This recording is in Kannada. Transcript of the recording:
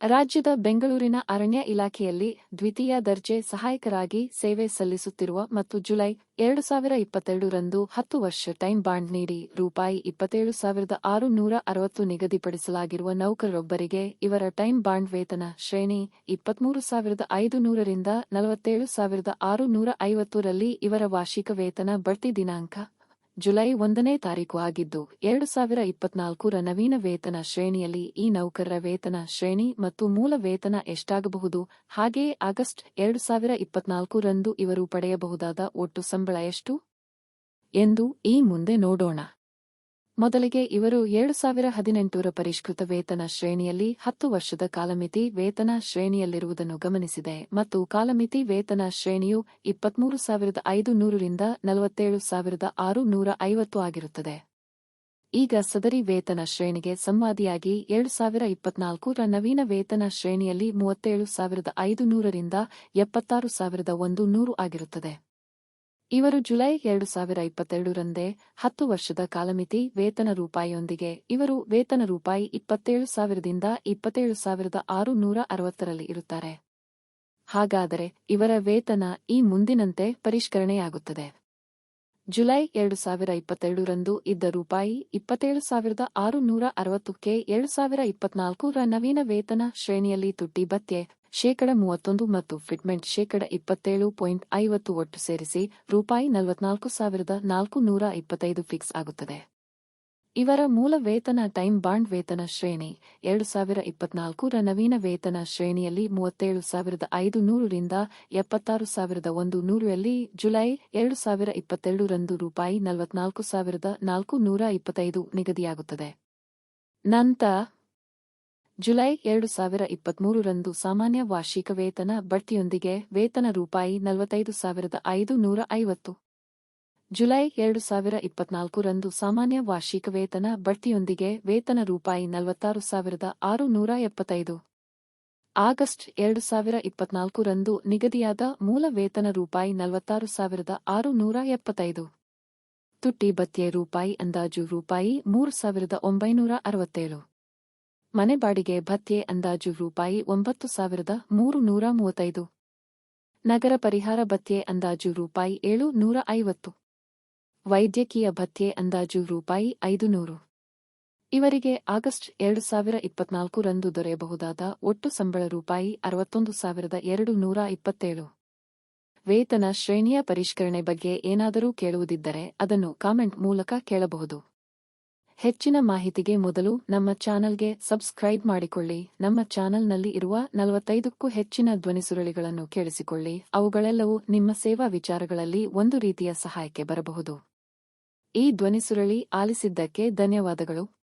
ರಾಜ್ಯದ ಬೆಂಗಳೂರಿನ ಅರಣ್ಯ ಇಲಾಖೆಯಲ್ಲಿ ದ್ವಿತೀಯ ದರ್ಜೆ ಸಹಾಯಕರಾಗಿ ಸೇವೆ ಸಲ್ಲಿಸುತ್ತಿರುವ ಮತ್ತು ಜುಲೈ ಎರಡು ಸಾವಿರ ಇಪ್ಪತ್ತೆರಡರಂದು ಹತ್ತು ವರ್ಷ ಟೈಮ್ ಬಾಂಡ್ ನೀಡಿ ರೂಪಾಯಿ ಇಪ್ಪತ್ತೇಳು ಸಾವಿರದ ಆರು ನೂರ ಅರವತ್ತು ನಿಗದಿಪಡಿಸಲಾಗಿರುವ ನೌಕರರೊಬ್ಬರಿಗೆ ಇವರ ಟೈಮ್ ಬಾಂಡ್ ವೇತನ ಶ್ರೇಣಿ ಇಪ್ಪತ್ಮೂರು ಸಾವಿರದ ಐದು ನೂರರಿಂದ ನಲವತ್ತೇಳು ಸಾವಿರದ ಆರು ನೂರ ಐವತ್ತರಲ್ಲಿ ಇವರ ವಾರ್ಷಿಕ ವೇತನ ಬಡ್ತಿ ದಿನಾಂಕ ಜುಲೈ ಒಂದನೇ ತಾರೀಕು ಆಗಿದ್ದು, ಎರಡು ಸಾವಿರ ಇಪ್ಪತ್ನಾಲ್ಕರ ನವೀನ ವೇತನ ಶ್ರೇಣಿಯಲ್ಲಿ ಈ ನೌಕರರ ವೇತನ ಶ್ರೇಣಿ ಮತ್ತು ಮೂಲ ವೇತನ ಎಷ್ಟಾಗಬಹುದು? ಹಾಗೆಯೇ ಆಗಸ್ಟ್ ಎರಡು ಸಾವಿರ ಇಪ್ಪತ್ನಾಲ್ಕರಂದು ಇವರು ಪಡೆಯಬಹುದಾದ ಒಟ್ಟು ಸಂಬಳ ಎಷ್ಟು? ಎಂದು ಈ ಮುಂದೆ ನೋಡೋಣ. ಮೊದಲಿಗೆ ಇವರು ಏಳು ಸಾವಿರ ಹದಿನೆಂಟರ ಪರಿಷ್ಕೃತ ವೇತನ ಶ್ರೇಣಿಯಲ್ಲಿ ಹತ್ತು ವರ್ಷದ ಕಾಲಮಿತಿ ವೇತನ ಶ್ರೇಣಿಯಲ್ಲಿರುವುದನ್ನು ಗಮನಿಸಿದೆ ಮತ್ತು ಕಾಲಮಿತಿ ವೇತನ ಶ್ರೇಣಿಯು ಇಪ್ಪತ್ಮೂರು ಸಾವಿರದ ಐದು ನೂರರಿಂದ ನಲವತ್ತೇಳು ಸಾವಿರದ ಆರು ನೂರ ಐವತ್ತು ಆಗಿರುತ್ತದೆ. ಈಗ ಸದರಿ ವೇತನ ಶ್ರೇಣಿಗೆ ಸಂವಾದಿಯಾಗಿ ಏಳು ಸಾವಿರ ಇಪ್ಪತ್ನಾಲ್ಕರ ನವೀನ ವೇತನ ಶ್ರೇಣಿಯಲ್ಲಿ ಮೂವತ್ತೇಳು ಸಾವಿರದ ಐದು ನೂರರಿಂದ ಎಪ್ಪತ್ತಾರು ಸಾವಿರದ ಒಂದು ನೂರು ಆಗಿರುತ್ತದೆ. ಇವರು ಜುಲೈ ಎರಡು ಸಾವಿರ ಇಪ್ಪತ್ತೆರಡರಂದೇ ಹತ್ತು ವರ್ಷದ ಕಾಲಮಿತಿ ವೇತನ ರೂಪಾಯಿಯೊಂದಿಗೆ, ಇವರು ವೇತನ ರೂಪಾಯಿ ಇಪ್ಪತ್ತೇಳು ಸಾವಿರದಿಂದ ಇಪ್ಪತ್ತೇಳು ಸಾವಿರದ ಆರು ನೂರ ಅರವತ್ತರಲ್ಲಿ ಇರುತ್ತಾರೆ. ಹಾಗಾದರೆ ಇವರ ವೇತನ ಈ ಮುಂದಿನಂತೆ ಪರಿಷ್ಕರಣೆಯಾಗುತ್ತದೆ. ಜುಲೈ ಎರಡು ಸಾವಿರ ಇಪ್ಪತ್ತೆರಡರಂದು ಇದ್ದ ರೂಪಾಯಿ ಇಪ್ಪತ್ತೇಳು ಸಾವಿರದ ಆರು ನೂರ ಅರವತ್ತಕ್ಕೆ ಎರಡು ಸಾವಿರ ಇಪ್ಪತ್ನಾಲ್ಕರ ನವೀನ ವೇತನ ಶ್ರೇಣಿಯಲ್ಲಿ ತುಟ್ಟಿ ಭತ್ಯೆ ಶೇಕಡ ಮೂವತ್ತೊಂದು ಮತ್ತು ಫಿಟ್ಮೆಂಟ್ ಶೇಕಡ ಇಪ್ಪತ್ತೇಳು ಪಾಯಿಂಟ್ ಐವತ್ತು ಒಟ್ಟು ಸೇರಿಸಿ ರೂಪಾಯಿ ನಲವತ್ನಾಲ್ಕು ಸಾವಿರದ ನಾಲ್ಕು ನೂರ ಇಪ್ಪತ್ತೈದು ಫಿಕ್ಸ್ ಆಗುತ್ತದೆ. ಇವರ ಮೂಲ ವೇತನ ಟೈಮ್ ಬಾಂಡ್ ವೇತನ ಶ್ರೇಣಿ ಎರಡು ಸಾವಿರ ಇಪ್ಪತ್ನಾಲ್ಕರ ನವೀನ ವೇತನ ಶ್ರೇಣಿಯಲ್ಲಿ ಮೂವತ್ತೇಳು ಸಾವಿರದ ಐದು ನೂರರಿಂದ ಎಪ್ಪತ್ತಾರು ಸಾವಿರದ ಒಂದು ನೂರಲ್ಲಿ ಜುಲೈ ಎರಡು ಸಾವಿರ ಇಪ್ಪತ್ತೆರಡರಂದು ರೂಪಾಯಿ ನಲವತ್ನಾಲ್ಕು ಸಾವಿರದ ನಾಲ್ಕು ನೂರ ಇಪ್ಪತ್ತೈದು ನಿಗದಿಯಾಗುತ್ತದೆ. ನಂತರ ಜುಲೈ ಎರಡು ಸಾವಿರ ಇಪ್ಪತ್ಮೂರರಂದು ಸಾಮಾನ್ಯ ವಾರ್ಷಿಕ ವೇತನ ಬಡ್ತಿಯೊಂದಿಗೆ ವೇತನ ರೂಪಾಯಿ ನಲವತ್ತೈದು ಸಾವಿರದ ಐದು ನೂರ ಐವತ್ತು. ಜುಲೈ ಎರಡು ಸಾವಿರ ಇಪ್ಪತ್ನಾಲ್ಕರಂದು ಸಾಮಾನ್ಯ ವಾರ್ಷಿಕ ವೇತನ ಬಡ್ತಿಯೊಂದಿಗೆ ವೇತನ ರೂಪಾಯಿ ನಲವತ್ತಾರು ಸಾವಿರದ ಆರು ನೂರ ಎಪ್ಪತ್ತೈದು. ಆಗಸ್ಟ್ ಎರಡು ಸಾವಿರ ಇಪ್ಪತ್ನಾಲ್ಕರಂದು ನಿಗದಿಯಾದ ಮೂಲ ವೇತನ ರೂಪಾಯಿ ನಲವತ್ತಾರು ಸಾವಿರದ ಆರು ನೂರ ಎಪ್ಪತ್ತೈದು. ತುಟ್ಟಿ ಭತ್ಯೆ ರೂಪಾಯಿ ಅಂದಾಜು ರೂಪಾಯಿ ಮೂರು ಸಾವಿರದ ಒಂಬೈನೂರ ಅರವತ್ತೇಳು. ಮನೆ ಬಾಡಿಗೆ ಭತ್ಯೆ ಅಂದಾಜು ರೂಪಾಯಿ ಒಂಬತ್ತು ಸಾವಿರದ ಮೂರು ನೂರ ಮೂವತ್ತೈದು. ನಗರ ಪರಿಹಾರ ಭತ್ಯೆ ಅಂದಾಜು ರೂಪಾಯಿ ಏಳು ನೂರ ಐವತ್ತು. ವೈದ್ಯಕೀಯ ಭತ್ಯೆ ಅಂದಾಜು ರೂಪಾಯಿ ಐದು ನೂರು ಇವರಿಗೆ ಆಗಸ್ಟ್ ಎರಡು ಸಾವಿರ ಇಪ್ಪತ್ನಾಲ್ಕರಂದು ದೊರೆಯಬಹುದಾದ ಒಟ್ಟು ಸಂಬಳ ರೂಪಾಯಿ ಅರವತ್ತೊಂದು ಸಾವಿರದ ಎರಡು ನೂರ ಇಪ್ಪತ್ತೇಳು. ವೇತನ ಶ್ರೇಣಿಯ ಪರಿಷ್ಕರಣೆ ಬಗ್ಗೆ ಏನಾದರೂ ಕೇಳುವುದಿದ್ದರೆ ಅದನ್ನು ಕಾಮೆಂಟ್ ಮೂಲಕ ಕೇಳಬಹುದು. ಹೆಚ್ಚಿನ ಮಾಹಿತಿಗೆ ಮೊದಲು ನಮ್ಮ ಚಾನಲ್ಗೆ ಸಬ್ಸ್ಕ್ರೈಬ್ ಮಾಡಿಕೊಳ್ಳಿ. ನಮ್ಮ ಚಾನಲ್ನಲ್ಲಿ ಇರುವ ನಲವತ್ತೈದಕ್ಕೂ ಹೆಚ್ಚಿನ ಧ್ವನಿಸುರುಳಿಗಳನ್ನು ಕೇಳಿಸಿಕೊಳ್ಳಿ. ಅವುಗಳೆಲ್ಲವೂ ನಿಮ್ಮ ಸೇವಾ ವಿಚಾರಗಳಲ್ಲಿ ಒಂದು ರೀತಿಯ ಸಹಾಯಕ್ಕೆ ಬರಬಹುದು. ಈ ಧ್ವನಿಸುರಳಿ ಆಲಿಸಿದ್ದಕ್ಕೆ ಧನ್ಯವಾದಗಳು.